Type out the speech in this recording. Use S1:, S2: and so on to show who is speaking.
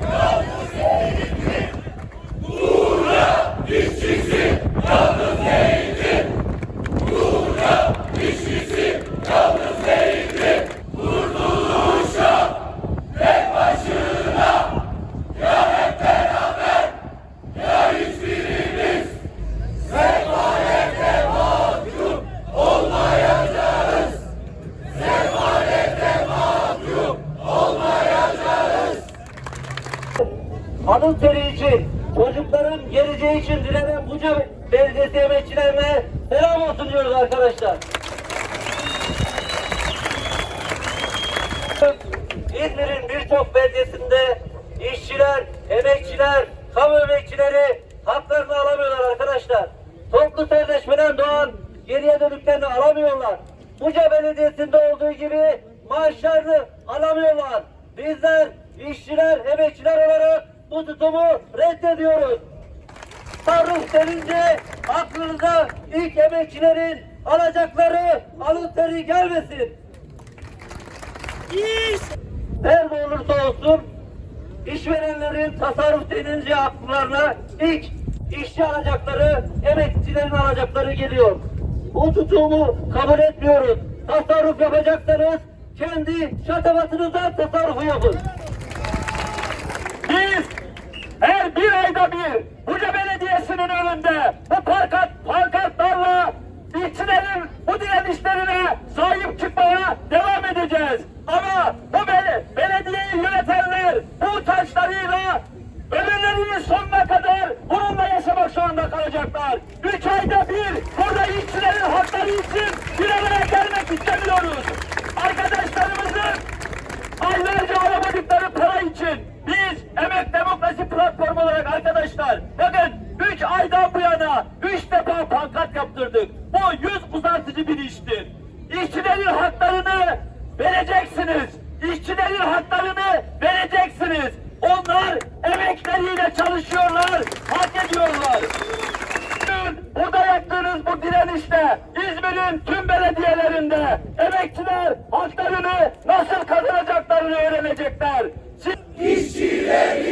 S1: Go! Alın teri için, çocukların geleceği için direnen Buca Belediyesi emekçilerine selam olsun diyoruz arkadaşlar. İzmir'in birçok beldesinde işçiler, emekçiler, kamu emekçileri haklarını alamıyorlar arkadaşlar. Toplu sözleşmeden doğan geriye dönüklerini alamıyorlar. Buca Belediyesi'nde olduğu gibi maaşlarını alamıyorlar. Bizler işçiler, emekçiler olarak bu tutumu reddediyoruz. Tasarruf denince aklınıza ilk emekçilerin alacakları alın teri gelmesin. Nerede olursa olsun işverenlerin tasarruf denince akıllarına ilk işçi alacakları, emekçilerin alacakları geliyor. Bu tutumu kabul etmiyoruz. Tasarruf yapacaksanız kendi şatafatınızdan tasarrufu yapın.
S2: Bir ayda bir Buca Belediyesi'nin önünde bu parkat, pankartlarla işçilerin bu direnişlerine sahip çıkmaya devam edeceğiz. Ama bu bel belediyeyi yönetenler bu utançlarıyla ömürlerinin sonuna kadar bununla yaşamak zorunda kalacaklar. Üç ayda bir burada işçilerin hakları için bir araya gelmek istemiyoruz. Çalışıyorlar, hak ediyorlar. Burada yaptığınız bu direnişte İzmir'in tüm belediyelerinde emekçiler haklarını nasıl kazanacaklarını öğrenecekler. Siz
S3: İşçilerin